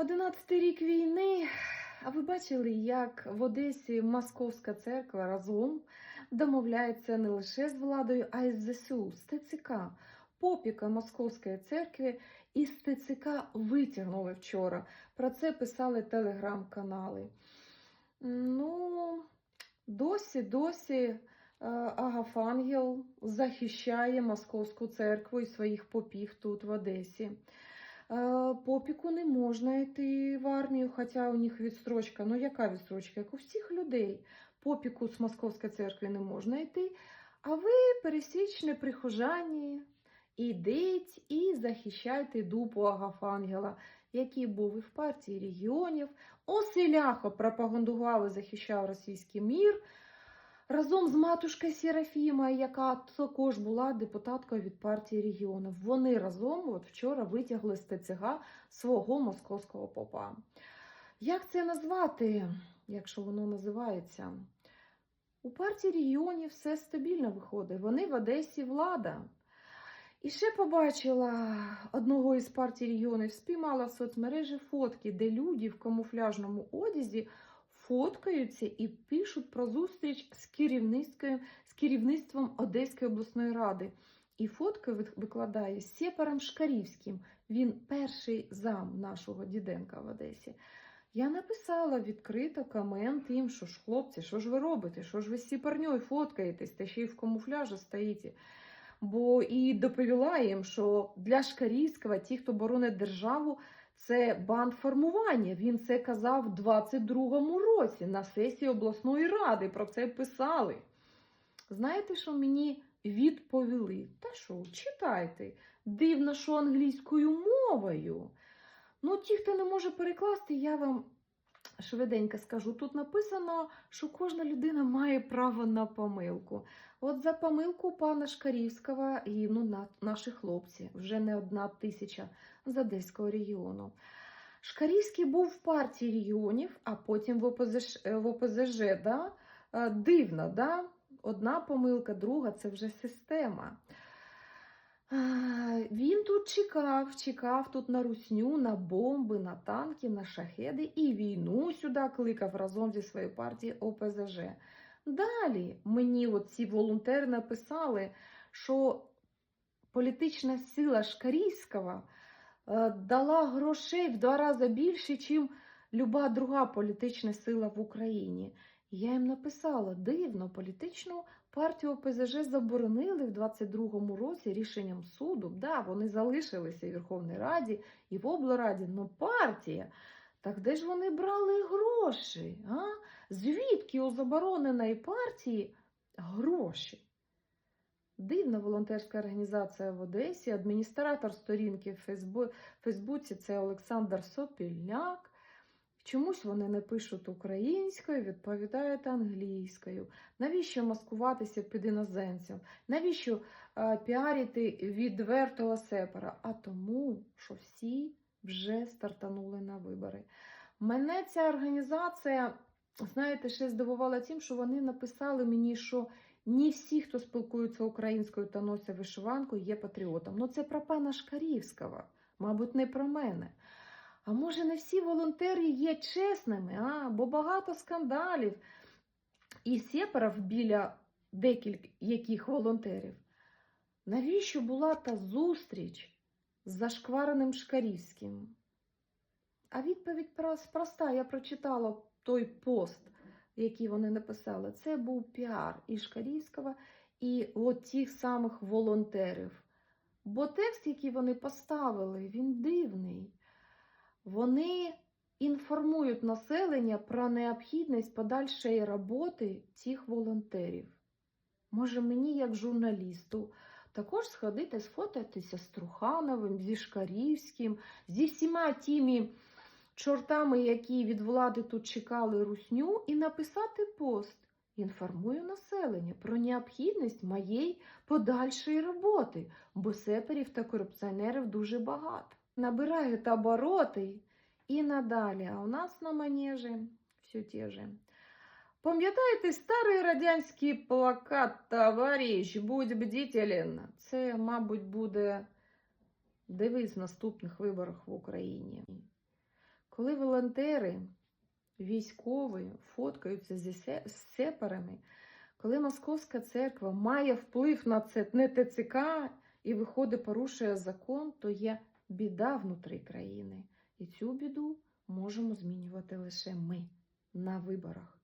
Одинадцятий рік війни. А ви бачили, як в Одесі Московська церква разом домовляється не лише з владою, а й з ЗСУ, з ТЦК. Попіка Московської церкви із ТЦК витягнули вчора. Про це писали телеграм-канали. Ну, досі, досі е, Агафангел захищає Московську церкву і своїх попів тут в Одесі. Е, Попіку не можна йти в армію, хоча у них відстрочка. Ну, яка відстрочка? Як у всіх людей. Попіку з Московської церкви не можна йти. А ви, пересічні прихожані, ідіть і захищайте дупу Агафангела, який був і в партії регіонів. Оселяхо пропагандував і захищав російський мір разом з матушкою Серафіма, яка також була депутаткою від партії регіонів. Вони разом от вчора витягли з ТЦГ свого московського попа. Як це назвати, якщо воно називається? У партії регіонів все стабільно виходить. Вони в Одесі влада. І ще побачила одного із партій регіонів, спіймала в соцмережі фотки, де люди в камуфляжному одязі фоткаються і пишуть про зустріч з керівництвом, з керівництвом Одеської обласної ради. І фотки ви- викладає Сєпаром Шкарівським. Він перший зам нашого Діденка в Одесі. Я написала відкрито комент їм, що ж, хлопці, що ж ви робите? Що ж ви з сіпарньою фоткаєтесь, та ще й в камуфляжі стоїте? Бо і доповіла їм, що для Шкарівського, ті, хто боронить державу, це бандформування. Він це казав в 22-му році на сесії обласної ради. Про це писали. Знаєте, що мені відповіли? Та що, читайте. Дивно, що англійською мовою. Ну, ті, хто не може перекласти, я вам швиденько скажу. Тут написано, що кожна людина має право на помилку. От за помилку пана Шкарівського на- наші хлопці, вже не одна тисяча з Одеського регіону. Шкарівський був в партії регіонів, а потім в ОПЗЖ, в ОПЗЖ да? Е, дивно, да? одна помилка, друга це вже система. А, Він тут чекав, чекав тут на русню, на бомби, на танки, на шахеди і війну сюди кликав разом зі своєю партією ОПЗЖ. Далі мені ці волонтери написали, що політична сила Шкарійського е, дала грошей в два рази більше, ніж люба друга політична сила в Україні. Я їм написала, дивно, політичну партію ОПЗЖ заборонили в 22-му році рішенням суду. Да, вони залишилися в Верховній Раді, і в облраді, але партія. Так де ж вони брали гроші? А? Звідки у забороненої партії гроші? Дивна волонтерська організація в Одесі, адміністратор сторінки в Фейсбуці це Олександр Сопільняк. Чомусь вони не пишуть українською, відповідають англійською. Навіщо маскуватися під іноземцям? Навіщо е, піарити відвертого сепара? А тому, що всі вже стартанули на вибори. Мене ця організація, знаєте, ще здивувала тим, що вони написали мені, що не всі, хто спілкується українською та носить вишиванку, є патріотом. Ну це про пана Шкарівського, мабуть, не про мене. А може, не всі волонтери є чесними, а? бо багато скандалів і сепарів біля декілька яких волонтерів. Навіщо була та зустріч з зашквареним Шкарівським? А відповідь проста. Я прочитала той пост, який вони написали. Це був піар і Шкарівського, і от тих самих волонтерів. Бо текст, який вони поставили, він дивний. Вони інформують населення про необхідність подальшої роботи цих волонтерів. Може, мені, як журналісту, також сходити сфотатися з Трухановим, зі Шкарівським, зі всіма тими чортами, які від влади тут чекали русню, і написати пост. Інформую населення про необхідність моєї подальшої роботи, бо сеперів та корупціонерів дуже багато. Набирають обороти і надалі. А у нас на манежі все те же. Пам'ятаєте старий радянський плакат Товариш, будь бдителен. Це, мабуть, буде девиз наступних виборах в Україні. Коли волонтери, військові фоткаються зі сепарами, коли Московська церква має вплив на це не ТЦК і виходить, порушує закон, то є біда внутрі країни. І цю біду можемо змінювати лише ми на виборах.